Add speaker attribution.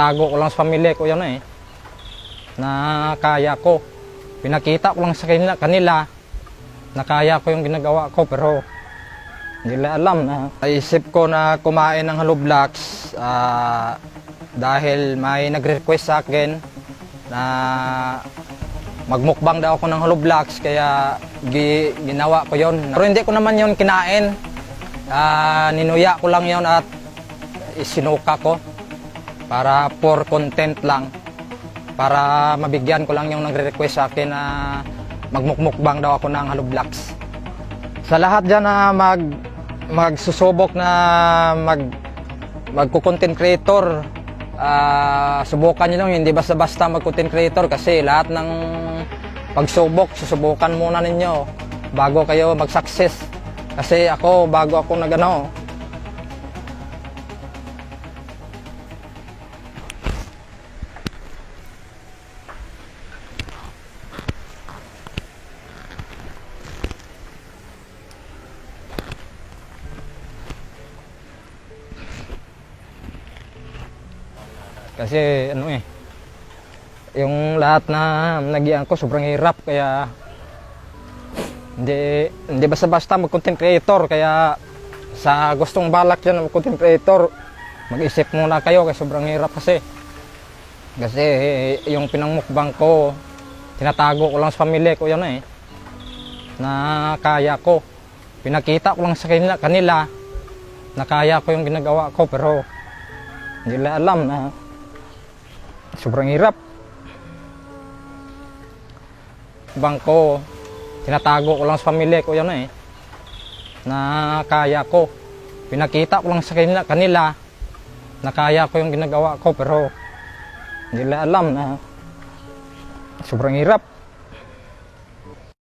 Speaker 1: tinatago ko lang sa pamilya ko yan eh. Na kaya ko. Pinakita ko lang sa kanila, kanila na kaya ko yung ginagawa ko pero hindi nila alam na naisip ko na kumain ng Hello Blocks ah, dahil may nagre-request sa akin na magmukbang daw ako ng Hello Blocks kaya gi, ginawa ko yon pero hindi ko naman yon kinain Ah, ninuya ko lang yon at isinuka ko para for content lang. Para mabigyan ko lang yung nagre-request sa akin na magmukmukbang daw ako ng Hello Blocks. Sa lahat dyan na mag magsusubok na mag magko-content creator ah, subukan nyo lang hindi basta-basta mag-content creator kasi lahat ng pagsubok susubukan muna ninyo bago kayo mag-success. Kasi ako bago ako nagano kasi ano eh yung lahat na nagyan ko sobrang hirap kaya hindi hindi basta-basta mag-content creator. Kaya sa gustong balak dyan mag content creator mag-isip muna kayo kasi sobrang hirap kasi. Kasi yung pinangmukbang ko tinatago ko lang sa pamilya ko yan eh na kaya ko. Pinakita ko lang sa kanila, kanila na kaya ko yung ginagawa ko pero hindi nila alam na sobrang hirap. Bangko tinatago ko lang sa pamilya ko yan eh. Na kaya ko. Pinakita ko lang sa kanila, kanila na kaya ko yung ginagawa ko pero hindi nila alam na sobrang hirap